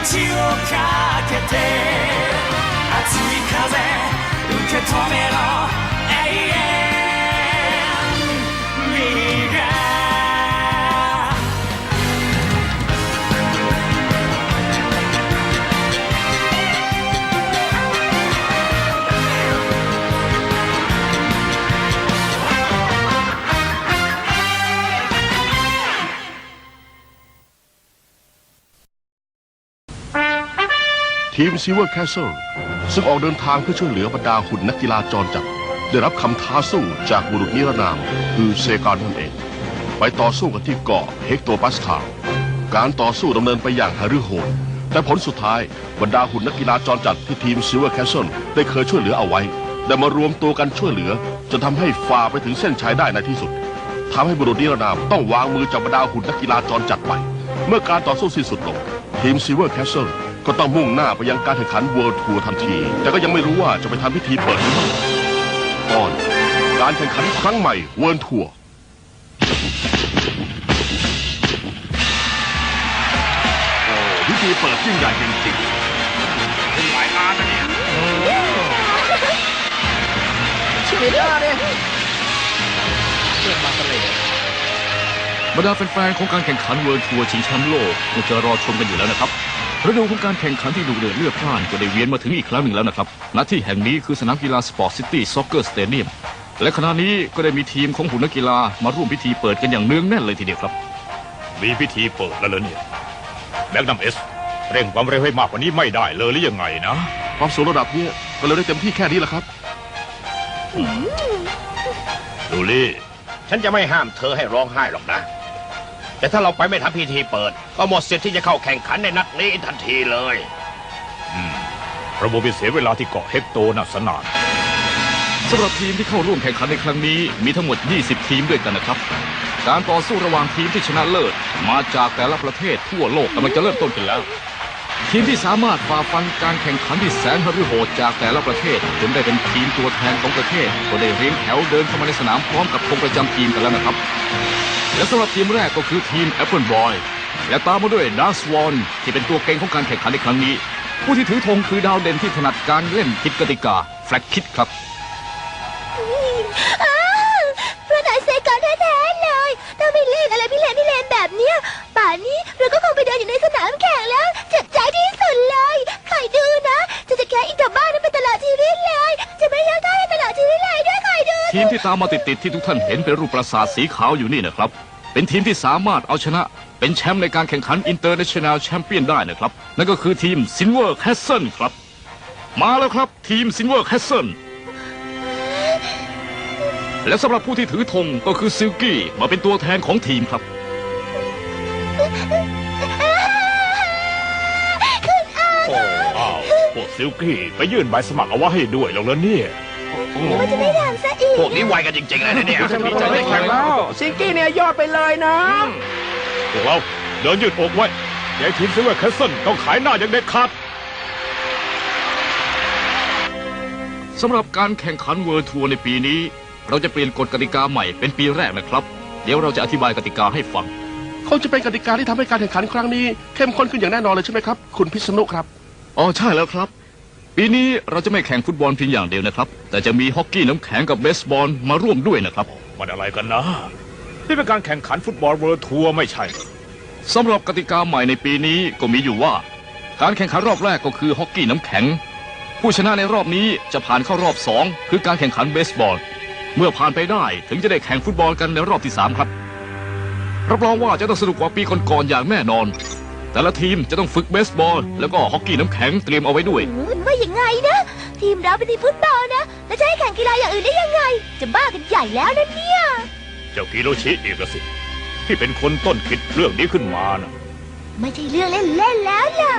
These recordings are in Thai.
命をかけて熱い風受け止めろ。 ทีมซิ l เวอร์แคสเซิลซึ่งออกเดินทางเพื่อช่วยเหลือบรรดาหุ่นนักกีฬาจรจัด ได้รับคำท้าสู้จากบุรุษนิรนาม คือเซกานนั่นเอง ไปต่อสู้กันที่เกาะเฮกโตปัสทาการต่อสู้ดำเนินไปอย่างหฤโหดแต่ผลสุดท้ายบรรดาหุ่นนักกีฬาจรจัดที่ทีมซิ l เวอร์แคสเซิลได้เคยช่วยเหลือเอาไว้ ได้มารวมตัวกันช่วยเหลือจนทำให้ฝ่าไปถึงเส้นชัยได้ในที่สุดทำให้บุรุษนิรนามต้องวางมือจากบรรดาหุ่นนักกีฬาจรจัดไป เมื่อการต่อสู้สิ้นสุดลงทีมซิ l เวอร์แคสเซิล ก็ต้องมุ่งหน้าไปยังการแข่งขัน World Tour ทันที แต่ก็ยังไม่รู้ว่าจะไปทำพิธีเปิดหรือไม่ตอน การแข่งขันครั้งใหม่ World Tour โอ้พิธีเปิดยิ่งใหญ่จริงๆเป็นหลายงานนะเนี่ยชีวิตยอดเลยบรรดาแฟนๆของการแข่งขันเวิร์ทัวร์ชิงแชมป์โลกคงจะรอชมกันอยู่แล้วนะครับ ฤดูของการแข่งขันที่ดุเดือดเลือดพล่านก็ได้เวียนมาถึงอีกครั้งหนึ่งแล้วนะครับณที่แห่งนี้คือสนามกีฬาสปอร์ตซิตี้ซ็อกเกอร์สเตเดียมและขณะนี้ก็ได้มีทีมของหุ่นนักกีฬามาร่วมพิธีเปิดกันอย่างเนืองแน่นเลยทีเดียวครับ มีพิธีเปิดแล้วเหรอเนี่ยแบงค์นัมเอสเร่งความเร็วให้มากกว่านี้ไม่ได้เลยหรือยังไงนะ ความสูงระดับเนี้ยก็เลยได้เต็มที่แค่นี้แหละครับดูลี่ ฉันจะไม่ห้ามเธอให้ร้องไห้หรอกนะ แต่ถ้าเราไปไม่ทำพิธีเปิด ก็หมดสิทธิ์ที่จะเข้าแข่งขันในนัดนี้ทันทีเลยระบบไปเสียเวลาที่เกาะเฮกโตน่ะสนานสำหรับทีมที่เข้าร่วมแข่งขันในครั้งนี้มีทั้งหมด 20 ทีมด้วยกันนะครับ การต่อสู้ระหว่างทีมที่ชนะเลิศมาจากแต่ละประเทศทั่วโลกกำลังจะเริ่มต้นขึ้นแล้ว ทีมที่สามารถฝ่าฟันการแข่งขันที่แสนหฤโหดจากแต่ละประเทศจนได้เป็นทีมตัวแทนของประเทศก็ได้เรียงแถวเดินเข้ามาในสนามพร้อมกับธงประจำทีมกันแล้วนะครับ และสำหรับทีมแรกก็คือทีม Apple Boy และตามมาด้วย Dark Swan ที่เป็นตัวเก่งของการแข่งขันในครั้งนี้ ผู้ที่ถือธงคือดาวเด่นที่ถนัดการเล่นผิดกติกา Flag Kid ครับอ้พระนายเซกอนแท้ๆเลย ถ้าไม่เล่นอะไรพี่เลนพี่เลนแบบเนี้ยป่านนี้เราก็คงไปเดินอยู่ในสนามแข่งแล้วเจ็บใจที่สุดเลย ใคอยดูนะ จะจะแค่อีกกลับบ้านนั้นไปตลอดชีวิตเลย จะไม่ยอมท่าให้ตลอดชีวิตเลยด้วย ดูทีมที่ตามมาติดๆที่ทุกท่านเห็นเป็นรูปปราสาทสีขาวอยู่นี่นะครับ เป็นทีมที่สามารถเอาชนะ เป็นแชมป์ในการแข่งขัน International Champion ได้นะครับ นั่นก็คือทีม Silver Castle ครับ มาแล้วครับทีม Silver Castle และสำหรับผู้ที่ถือธงก็คือซิลกี้มาเป็นตัวแทนของทีมครับ โอ้อ้าวพวกซิลกี้ไปยื่นใบสมัครเอาไว้ให้ด้วยแล้วเหรอเนี่ย มันจะไม่ทำซะอีก พวกนี้ไวกันจริงๆเลยนะเนี่ยดีใจได้แข่งแล้วซิงกี้เนี่ยยอดไปเลยนะ พวกเราเดินยืดอกไว้อย่าให้ทีมซิลเวอร์แคสเซิลต้องขายหน้าอย่างเด็ดขาดสำหรับการแข่งขันเวิร์ทัวร์ในปีนี้ เราจะเปลี่ยนกฎกติกาใหม่เป็นปีแรกนะครับ เดี๋ยวเราจะอธิบายกติกาให้ฟัง เขาจะเป็นกติกาที่ทำให้การแข่งขันครั้งนี้ เข้มข้นขึ้นอย่างแน่นอนเลยใช่ไหมครับ คุณพิษณุครับ อ๋อใช่แล้วครับ ปีนี้เราจะไม่แข่งฟุตบอลเพียงอย่างเดียวนะครับ แต่จะมีฮอกกี้น้ำแข็งกับเบสบอลมาร่วมด้วยนะครับ มันอะไรกันนะ นี่เป็นการแข่งขันฟุตบอลเวิลด์ทัวร์ไม่ใช่สำหรับกติกาใหม่ในปีนี้ก็มีอยู่ว่า การแข่งขันรอบแรกก็คือฮอกกี้น้ำแข็ง ผู้ชนะในรอบนี้จะผ่านเข้ารอบสองคือการแข่งขันเบสบอล เมื่อผ่านไปได้ถึงจะได้แข่งฟุตบอลกันในรอบที่สามครับรับรองว่าจะต้องสนุกกว่าปีก่อนๆอย่างแน่นอน แต่ละทีมจะต้องฝึกเบสบอล แล้วก็ฮอกกี้น้ำแข็งเตรียมเอาไว้ด้วยอืมว่าอย่างไงนะ ทีมเราเป็นทีมฟุตบอลนะ แล้วจะให้แข่งกีฬาอย่างอื่นได้ยังไง จะบ้ากันใหญ่แล้วนะเนี่ย เจ้ากิโรชิอีกละสิ ที่เป็นคนต้นคิดเรื่องนี้ขึ้นมานะ ไม่ใช่เรื่องเล่นๆแล้วล่ะ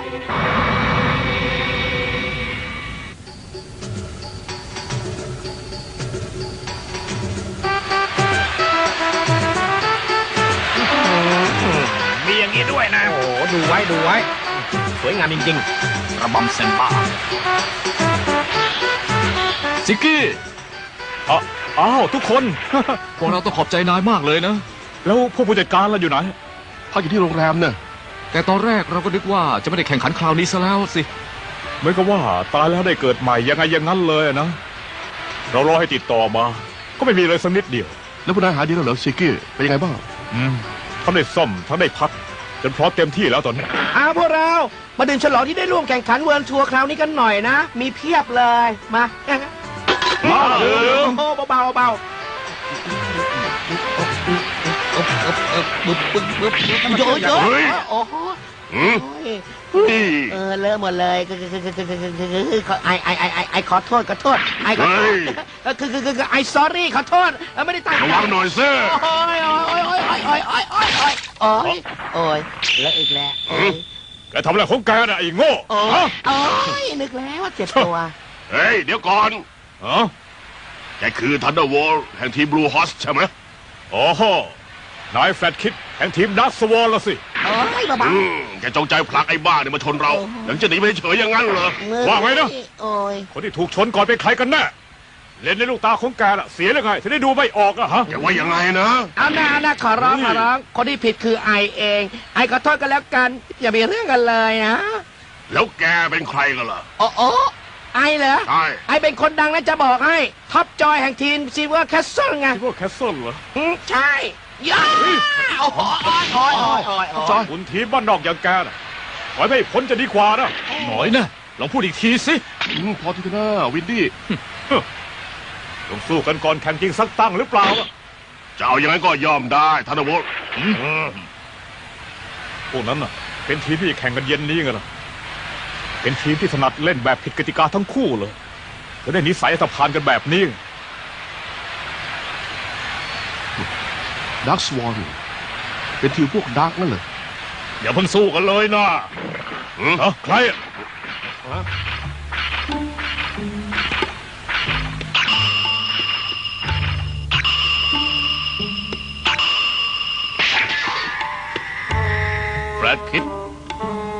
ดูไว้ดูไว้ สวยงามจริงระบำเซมบ้าซิกกี้อ้าอ้าวทุกคน พวกเราต้องขอบใจนายมากเลยนะ แล้วพวกผู้จัดการเราอยู่ไหนพักอยู่ที่โรงแรมเนี่ยแต่ตอนแรกเราก็นึกว่าจะไม่ได้แข่งขันคราวนี้ซะแล้วสิเหมือนกับว่าตายแล้วได้เกิดใหม่ยังไงอย่างนั้นเลยนะ เรารอให้ติดต่อมา ก็ไม่มีเลยสักนิดเดียว แล้วพวกนายหาดีแล้วเหรอซิกกี้เป็นยังไงบ้างอืมทั้งได้ซ่อมทั้งได้พัก จนพร้อมเต็มที่แล้วตอนนี้อาพวกเรา มาดื่มฉลองที่ได้ร่วมแข่งขันเวิร์ลทัวร์คราวนี้กันหน่อยนะ มีเพียบเลย มามาเดิมโอ้โหเบาๆเบาบึ๊บบึ๊บบึ๊บบึ๊บๆโยโย่เฮ้ยโอ้โห อืมโอ้ยนี่เออเลอะหมดเลยคือคือคือคือคือคือขอไอไอไอไอไอขอโทษขอโทษไอขอโทเฮ้ษยเออคือคือคือคือไอซอรี่ขอโทษเออไม่ได้ตั้งระใจวังหน่อยซิโอ้ยโอ้ยโอ้ยโอ้ยโอ้ยโอ้ยโอ้ยโอ้ยโอ้ยเลอะอีกแล้วโอ้ยแกทำอะไรของแกน่ะไอ้โง่โอ้ฮะยโอ้ยนึกแล้วว่าเจ็บตัวเฮ้ยเดี๋ยวก่อนฮะแกคือทันเดอร์วอลแห่งทีมบลูฮอสใช่ไหมโอ้โห นายแฟลตคิดแห่งทีมดัสวอลละสิ โอ้ยเบาอืมแกจงใจผลักไอ้บ้าเนี่ยมาชนเราหลังจะหนีไปเฉยๆอย่างนั้นเหรอ ๆว่าไงนะ โอ้ยคนที่ถูกชนก่อนเป็นใครกันแน่เล่นในลูกตาของแกน่ะเสียหรือไงถึงได้ดูไม่ออกอะฮะแกว่ายังไงนะ เอาหน้านะขอร้องนี่ขอร้อง คนที่ผิดคือไอเอง ไอขอโทษกันแล้วกัน อย่ามีเรื่องกันเลยนะแล้วแกเป็นใครกันล่ะ โอ้โอไอเหรอ ใช่ ไอเป็นคนดังนะจะบอกให้ ท็อปจอยแห่งทีมซีเวอร์แคสเซิลไงคิดว่าแคสเซิลเหรอ อืมใช่ ย่าโอ้โหโอ้ยโอ้ยโอ้ยโอ้ยโอ้ยจอยคุณทีมบ้านนอกอย่างแกน่ะปล่อยไม่ให้พ้นจะดีกว่านะหน่อยนะลองพูดอีกทีสิอืมพอทีเถอะนะวินดี้ต้องสู้กันก่อนแข่งจริงสักตั้งหรือเปล่าอะจะเอาอย่างนั้นก็ยอมได้ทันเดอร์วอลพวกนั้นน่ะ เป็นทีมที่แข่งกันเย็นนี้ไงล่ะเป็นทีมที่ถนัดเล่นแบบผิดกติกาทั้งคู่เลยจะได้นิสัยอัตพานกันแบบนี้ ดักสวอนเป็นทีมพวกดักนั่นเหรออย่าเพิ่งสู้กันเลยนะอืมฮะใครอะแฟรดคิด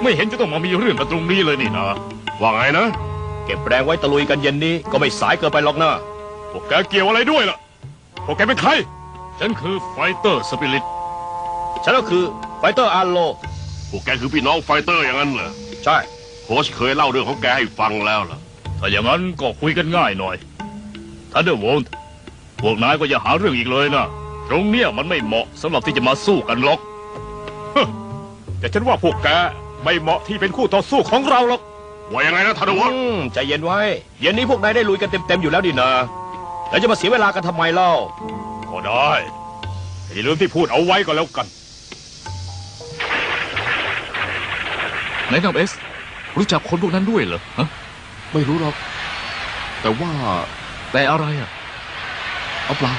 ไม่เห็นจะต้องมามีเรื่องกันตรงนี้เลยนี่นะว่าไงนะ เก็บแรงไว้ตะลุยกันเย็นนี้ก็ไม่สายเกินไปหรอกนะพวกแกเกี่ยวอะไรด้วยล่ะพวกแกเป็นใคร ฉันคือไฟเตอร์สปิริต ฉันก็คือไฟเตอร์อาร์โล พวกแกคือพี่น้องไฟเตอร์อย่างนั้นเหรอ ใช่ โค้ชเคยเล่าเรื่องของแกให้ฟังแล้วล่ะถ้าอย่างนั้นก็คุยกันง่ายหน่อยทันเดอร์โวลพวกนายก็อย่าหาเรื่องอีกเลยนะ ตรงเนี้ยมันไม่เหมาะสำหรับที่จะมาสู้กันหรอก แต่ฉันว่าพวกแกไม่เหมาะที่เป็นคู่ต่อสู้ของเราหรอก ว่ายังไงนะทันเดอร์วอลอืมใจเย็นไว้ เย็นนี้พวกนายได้ลุยกันเต็มๆอยู่แล้วดินะแล้วจะมาเสียเวลากันทำไมเล่าก็ ได้แต่อย่าลืมที่พูดเอาไว้ก็แล้วกัน ไหนนำเอส รู้จักคนพวกนั้นด้วยเหรอฮะไม่รู้หรอก แต่ว่าแต่อะไรอะ เอาเปล่า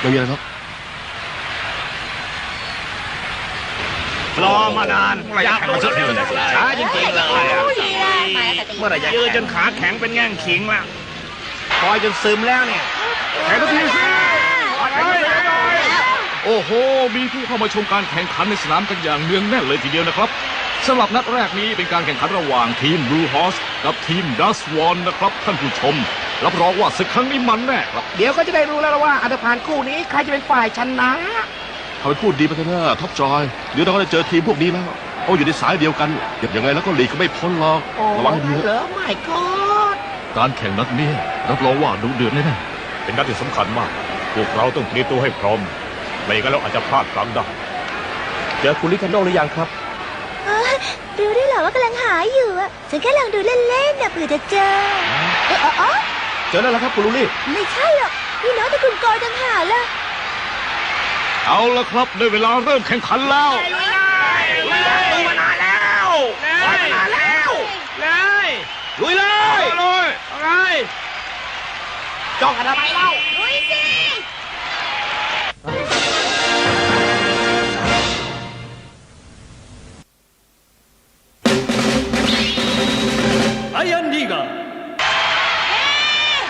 ไม่มีอะไรหรอกรอมานานอยากรู้เรื่องช้าจริงๆเลยอะเมื่อไหร่จะยืนจนขาแข็งเป็นแง่งขิงละคอยจนซึมแล้วเนี่ยแข่งกันทีสิ โอ้โห มีผู้เข้ามาชมการแข่งขันในสนามกันอย่างเนืองแน่นเลยทีเดียวนะครับสำหรับนัดแรกนี้เป็นการแข่งขันระหว่างทีม Blue Horse กับทีม Dust Swan นะครับท่านผู้ชม รับรองว่าศึกครั้งนี้มันแน่ครับเดี๋ยวก็จะได้รู้แล้วว่าอันธพาลคู่นี้ใครจะเป็นฝ่ายชนะทำไปพูดดีไปเถอะนะท็อปจอย เดี๋ยวเราก็ได้เจอทีมพวกนี้แล้วเขาอยู่ในสายเดียวกันเก็บยังไงแล้วก็หลีกก็ไม่พ้นหรอกโอ้ระวังให้ดีเหรนะอไม่กอดการแข่งนัดนี้รับรองว่าดุเดือดแน่เป็นนัดที่สำคัญมาก พวกเราต้องเตรียมตัวให้พร้อม ไม่งั้นเราอาจจะพลาดครั้งได้เจอคุณลิคันโดหรือยังครับเอ้ยรู้ได้เหรอว่ากำลังหาอยู่อะฉันแค่ลองดูเล่นๆนะเผื่อจะเจอเอ๊ะอ๋ออ๋อเจอแล้วเหรอครับคุณลูลี่ไม่ใช่หรอกพี่น้องตระกูลกอต่างหากล่ะๆเอาละครับได้เวลาเริ่มแข่งขันแล้วลุยเลย จ้องกันทำไมเล่า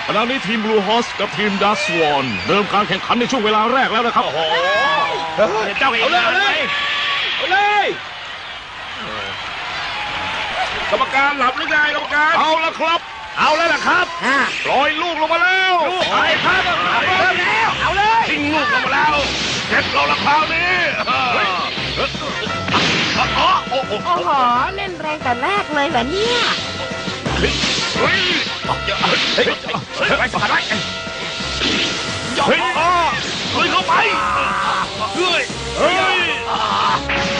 ขณะนี้ทีม Blue Horse กับทีม Dust Swan เริ่มการแข่งขันในช่วงเวลาแรกแล้วนะครับเจ้าเองเอาเลยเอาเลยกรรมการหลับหรือไงกรรมการเอาละครับ เอาแล้วล่ะครับอ่าปล่อยลูกลงมาแล้วลูกไปครับเอาแล้วเอาเลยทิ้งลูกลงมาแล้วเสร็จเราละคราวนี้อ๋อโอ้โหโอ้โหเล่นแรงแต่แรกเลยเหรอเนี่ยเฮ้ยเฮ้ยเฮ้ยไปสกัดไว้เฮ้ยอ๋อลุยเข้าไปเฮ้ยเฮ้ย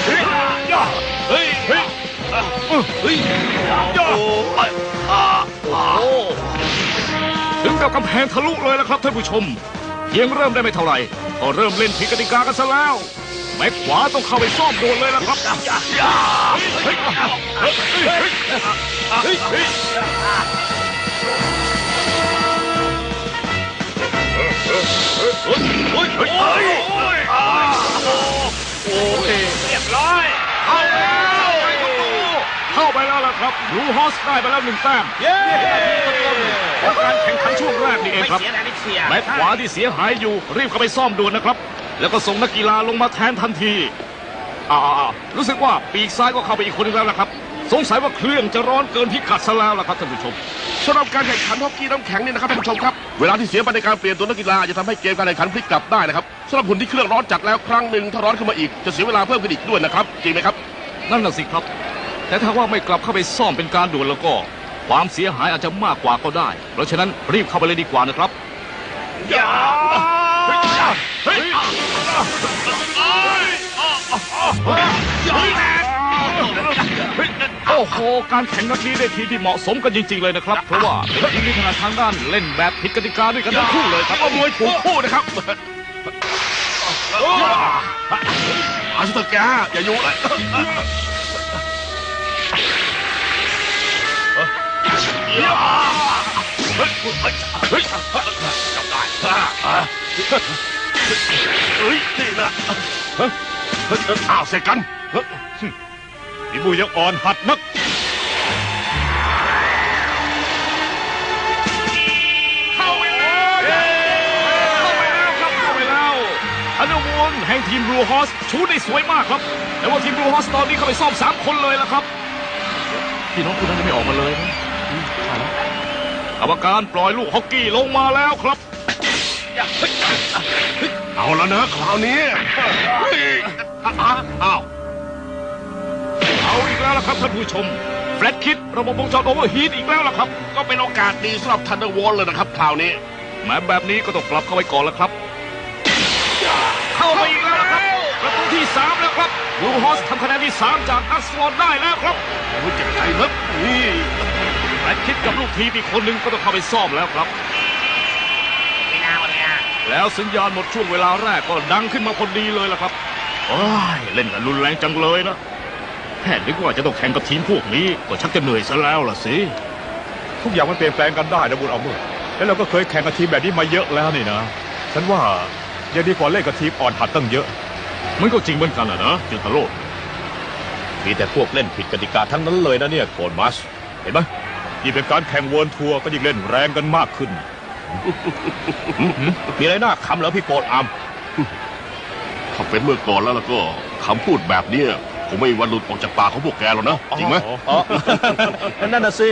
เฮ้ยเฮ้ยเฮ้ย กับกำแพงทะลุเลยละครับท่านผู้ชมเพียงเริ่มได้ไม่เท่าไหร่ก็เริ่มเล่นผิดกติกากันซะแล้วแม็กขวาต้องเข้าไปซ่อมโดนเลยละครับโอ้ยเรียบร้อยเอาแล้ว เข้าไปแล้วล่ะครับบลูฮอสได้ไปแล้วหนึ่งแต้มเย้ของการแข่งขันช่วงแรกนี่เองไม่ครับเสียแรงไม่เสียแม็กขวาที่เสียหายอยู่รีบเข้าไปซ่อมด่วนนะครับ แล้วก็ส่งนักกีฬาลงมาแทนทันทีอ่าๆรู้สึกว่าปีกซ้ายก็เข้าไปอีกคนนึงแล้วล่ะครับสงสัยว่าเครื่องจะร้อนเกินพิกัดซะแล้วล่ะครับท่านผู้ชมสำหรับการแข่งขันฮอกกี้น้ำแข็งเนี่ยนะครับท่านผู้ชมครับเวลาที่เสียไปในการเปลี่ยนตัวนักกีฬาจะทำให้เกมการแข่งขันพลิกกลับได้นะครับสำหรับหุ่นที่เครื่องร้อนจัดแล้วครั้งหนึ่งถ้าร้อนขึ้นมาอีกจะเสียเวลาเพิ่มขึ้นอีกด้วยนะครับจริงไหมครับนั่นน่ะสิครับ แต่ถ้าว่าไม่กลับเข้าไปซ่อมเป็นการด่วนแล้วก็ ความเสียหายอาจจะมากกว่าก็ได้ เพราะฉะนั้นรีบเข้าไปเลยดีกว่านะครับอย่าเฮ้ยเฮ้ยแรงโอ้โห การแข่งนัดนี้ได้ทีที่เหมาะสมกันจริง ๆ เลยนะครับ เพราะว่าเป็นทีมที่ถนัดทางด้านเล่นแบบผิดกติกาด้วยกันทั้งคู่เลยครับเอามวยถูกคู่นะครับอาชิตะแกอย่ายุ่งเลย จับได้เฮ้ยนี่นะอ้าวเสร็จกันฝีมือยังอ่อนหัดนักเข้าไปแล้วเข้าไปแล้วครับเข้าไปแล้วอันดอร์วูนแห่งทีมบลูฮอสชูได้สวยมากครับ แต่ว่าทีมบลูฮอสตอนนี้เข้าไปซ่อมสามคนเลยละครับพี่น้องคุณนั้นยังไม่ออกมาเลยนะ รรมการปล่อยลูกฮอกกี้ลงมาแล้วครับ เอาแล้วนะคราวนี้เอ้าวเอาอีกแล้วล่ะครับท่านผู้ชมแฟลตคิดระบบวงจรโอเวอร์ฮีทอีกแล้วล่ะครับ ก็เป็นโอกาสดีสำหรับทันเดอร์วอลเลยนะครับคราวนี้แม้แบบนี้ก็ต้องกลับเข้าไปก่อนแล้วครับ เข้าไปอีกแล้วครับประตูที่ 3 แล้วครับบลูฮอสทำคะแนนที่ 3 จากอัสวอนได้แล้วครับโอ้ยเจ็บใจครับนี่ แฟลตคิดกับลูกทีมอีกคนหนึ่งก็ต้องเข้าไปซ่อมแล้วครับแล้วสัญญาณหมดช่วงเวลาแรกก็ดังขึ้นมาพอดีเลยล่ะครับโอ้ยเล่นกันรุนแรงจังเลยนะแค่นึกว่าจะต้องแข่งกับทีมพวกนี้ก็ชักจะเหนื่อยซะแล้วล่ะสิทุกอย่างมันเปลี่ยนแปลงกันได้นะบุญเอาเมื่อแล้วเราก็เคยแข่งกับทีมแบบนี้มาเยอะแล้วนี่นะ ฉันว่ายังดีกว่าเล่นกับทีมอ่อนหัดตั้งเยอะ มันก็จริงเหมือนกันอะนะจุตโรดมีแต่พวกเล่นผิดกติกาทั้งนั้นเลยนะเนี่ยโกนมัสเห็นไหม ยิ่งเป็นการแข่งเวิร์ลทัวร์ก็ยิ่งเล่นแรงกันมากขึ้น มีอะไรน่าคำเหรอพี่โกนอัมถ้าเป็นเมื่อก่อนแล้วแล้วก็คำพูดแบบเนี้ยคงไม่มีวันหลุดออกจากปากของพวกแกหรอกนะจริงไหมอ๋อนั่นน่ะสิ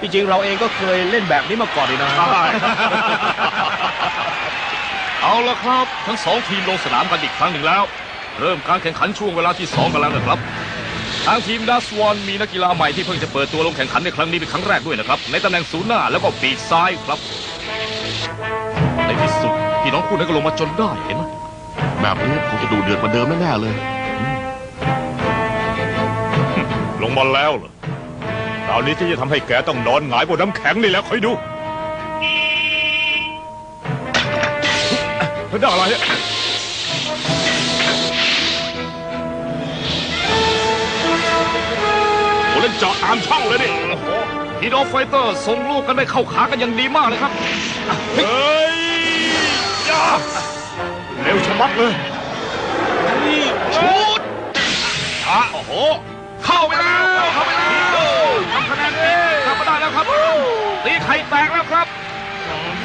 ที่จริงเราเองก็เคยเล่นแบบนี้มาก่อนนี่นะ เอาละครับ ทั้งสองทีมลงสนามกันอีกครั้งหนึ่งแล้ว เริ่มการแข่งขันช่วงเวลาที่สองกันแล้วนะครับ ทางทีมดัสวอนมีนักกีฬาใหม่ที่เพิ่งจะเปิดตัวลงแข่งขันในครั้งนี้เป็นครั้งแรกด้วยนะครับ ในตำแหน่งศูนย์หน้าแล้วก็ปีกซ้ายครับ ในที่สุดพี่น้องคู่นั้นก็ลงมาจนได้เห็นไหมแบบนี้คงจะดูเดือดกว่าเดิมแน่ๆเลย ลงมาแล้วเหรอคราวนี้ที่จะทำให้แกต้องนอนหงายบนน้ำแข็งนี่แหละคอยดูเฮ้ยได้อะไรเนี่ย โอ้เล่นเจาะตามช่องเลยนี่พีดอไฟเตอร์ส่งลูกกันได้เข้าขากันอย่างดีมากเลยครับ เฮ้ยยาเร็วชะมัดเลยชุดอะโอ้โห เข้าไปแล้วเข้าไปแล้วทำคะแนนเองทำมาได้แล้วครับตีไข่แตกแล้วครับ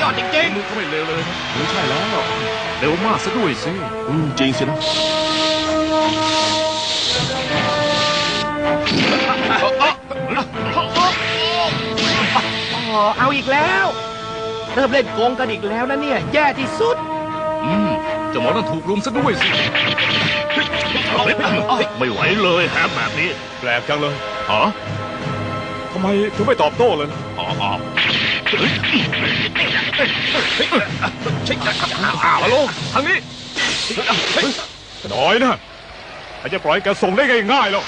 ยอดจริงมือก็ไม่เร็วเลยนะไม่ใช่แล้วเร็วมากซะด้วยสิอืมจริงสินะ ๆเอาอีกแล้ว เริ่มเล่นโกงกันอีกแล้วนะเนี่ย แย่ที่สุด อืมเจ้าหมอนั่นถูกรุมซะด้วยสิ ไม่ไหวเลยแฮมแบบนี้แปลกจังเลยฮะทำไมถึงไม่ตอบโต้เลยอ๋ออ๋อฮัลโหลทางนี้ น้อยนะใครจะปล่อยแกส่งได้ง่ายๆหรอก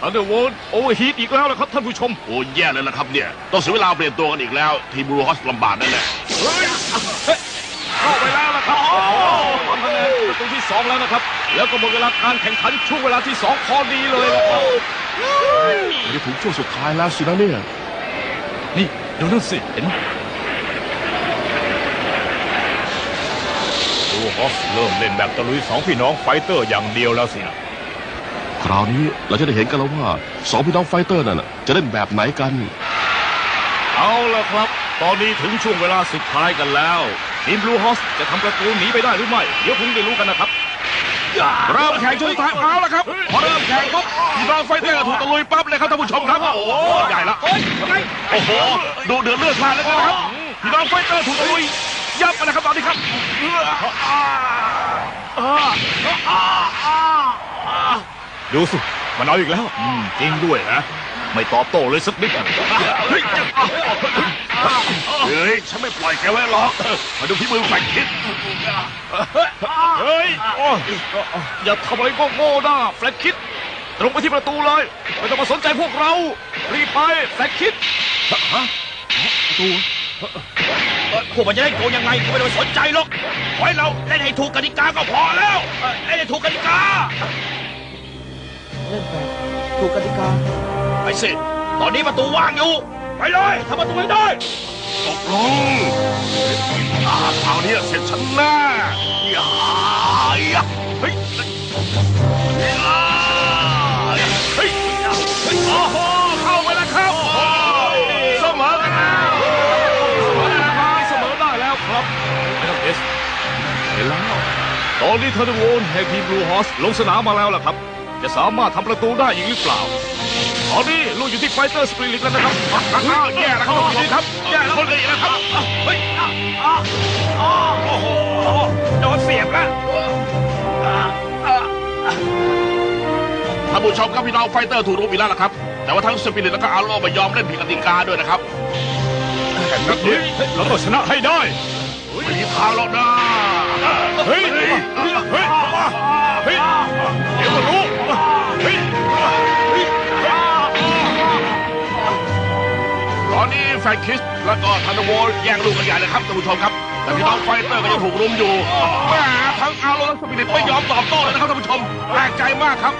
ทันเดอร์โวลโอเวอร์ฮีทอีกแล้วนะครับท่านผู้ชม โอ้แย่เลยนะครับเนี่ย ต้องเสียเวลาเปลี่ยนตัวกันอีกแล้ว ทีมบลูฮอสลำบากแน่ๆเข้าไปแล้วนะครับทำคะแนนประตูที่สองแล้วนะครับ แล้วก็หมดเวลาการแข่งขันช่วงเวลาที่สองพอดีเลยนะครับมันจะถึงช่วงสุดท้ายแล้วสินะเนี่ย นี่ดูนั่นสิเห็นไหมดูฮอสเริ่มเล่นแบบตะลุยสองพี่น้องไฟเตอร์อย่างเดียวแล้วสินะ คราวนี้เราจะได้เห็นกันแล้วว่าสองพี่น้องไฟเตอร์นั่นน่ะจะเล่นแบบไหนกัน เอาละครับ ตอนนี้ถึงช่วงเวลาสุดท้ายกันแล้วทีมบลูฮอสจะทำประตูหนีไปได้หรือไม่ เดี๋ยวคงได้รู้กันนะครับ เริ่มแข่งช่วงสุดท้ายเอาแล้วครับ พอเริ่มแข่งปุ๊บพี่น้องไฟเตอร์ถูกตะลุยปั๊บเลยครับท่านผู้ชมครับโอ้โหใหญ่ละโอ้โหดูเดือดเลือดพล่านแล้วนะครับพี่น้องไฟเตอร์ถูกตะลุยยับไปนะครับตอนนี้ครับ ดูสิ มันเอาอีกแล้วอืมจริงด้วยนะ ไม่ตอบโต้เลยสักนิดเฮ้ย ฉันไม่ปล่อยแกไว้หรอก มาดูพี่มือแฝงคิด เฮ้ยโอ้ยอย่าทำอะไรโง่ๆนะแฟลกคิด ตรงไปที่ประตูเลย ไม่ต้องมาสนใจพวกเรา รีบไปแฟลกคิดพวกมันจะได้โกงยังไงก็ไม่ต้องสนใจหรอกขอให้เราเล่นให้ถูกกติกาก็พอแล้วเออเล่นให้ถูกกติกา เล่นแบบถูกกติกา ไปสิ ตอนนี้ประตูว่างอยู่ ไปเลยทำประตูให้ได้ ตกลงอ่าคราวนี้เสร็จฉันแน่อย่าอย่าเฮ้ยอย่าเฮ้ยเฮ้ยโอ้โหเข้าไปแล้วครับโอ้ยเสมอกันแล้วเสมอได้แล้วครับไม่ต้องเอสเห็นแล้ว ตอนนี้เทอร์โวลแห่งทีมบลูฮอสลงสนามมาแล้วล่ะครับ จะสามารถทำประตูได้อีกหรือเปล่าตอนนี้ลูกอยู่ที่ไฟเตอร์สปริลิตแล้วนะครับอ้าวแย่แล้วครับท่านผู้ชมครับแย่แล้วคนอื่นนะครับเฮ้ยอะอะอะโอ้โหโดนเสียบแล้วอะอะท่านผู้ชมครับพี่น้องไฟเตอร์ถูกรุมอีกแล้วล่ะครับ แต่ว่าทั้งสปิริตและก็อาโลไม่ยอมเล่นผิดกติกาด้วยนะครับแบบนี้เราต้องชนะให้ได้ ไม่มีทางหรอกนะเฮ้ยเฮ้ยเฮ้ยเฮ้ยเดี๋ยวก็รู้เฮ้ยตอนนี้แฟนคิสและก็ทันโวลแย่งลูกกันใหญ่เลยครับท่านผู้ชมครับ แต่พี่น้องไฟเตอร์ก็ยังถูกรุมอยู่แหมทั้งอาโลและสปิริตไม่ยอมตอบโต้เลยนะครับท่านผู้ชมแปลกใจมากครับ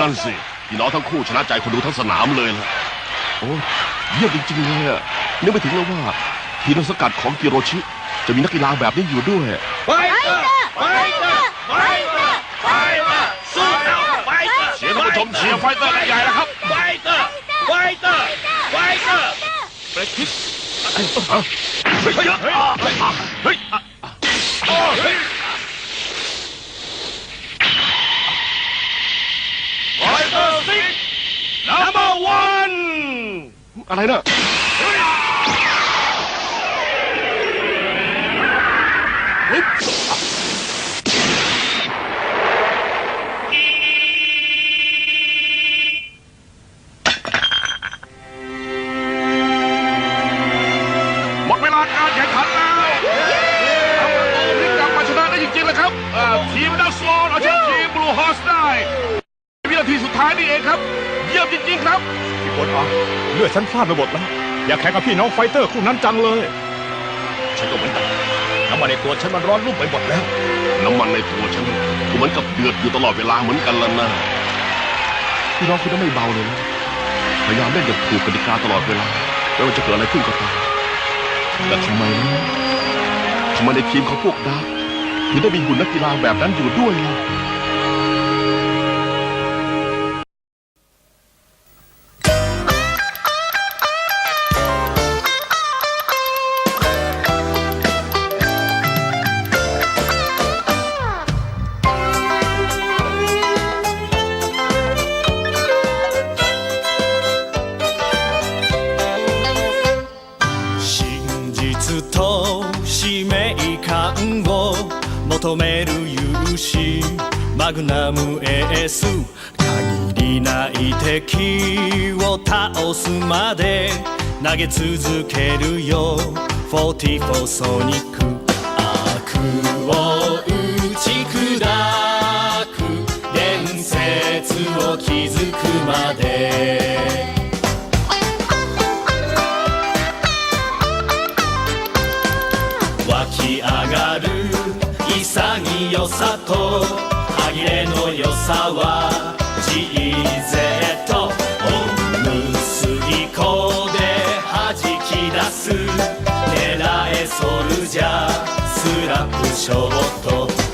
นั่นสิพี่น้องทั้งคู่ชนะใจคนดูทั้งสนามเลยล่ะโอ้เยี่ยมจริงๆเลยอะนึกไม่ถึงเลยว่า ทีมต้นสกัดของกิโรชิ จะมีนักกีฬาแบบนี้อยู่ด้วย ไฟเตอร์ไฟเตอร์ไฟเตอร์ไฟเตอร์สู้เขาไฟเตอร์เชียร์ท่านผู้ชมเชียร์ไฟเตอร์กันใหญ่แล้วครับ ไฟเตอร์ไฟเตอร์ไฟเตอร์แฟลกคิดเฮ้ยเฮ้ยเฮ้ยเฮ้ยเฮ้ยไฟเตอร์ซิก number one อะไรเนะ ฉันพลาดไปหมดแล้ว อยากแข่งกับพี่น้องไฟเตอร์คู่นั้นจังเลย ฉันก็เหมือนกันน้ำมันในตัวฉันมันร้อนรุ่มไปหมดแล้ว น้ำมันในตัวฉันก็เหมือนกับเดือดอยู่ตลอดเวลาเหมือนกันละนะพี่น้องคุณต้องไม่เบาเลยนะพยายามเล่นอย่างถูกกติกาตลอดเวลาไม่ว่าจะเกิดอะไรขึ้นก็ตามแต่ทำไมทำไมในทีมของพวกดาร์ถึงได้มีหุ่นนักกีฬาแบบนั้นอยู่ด้วยล่ะ すまで投げ続けるよ。44ソニックスラップショート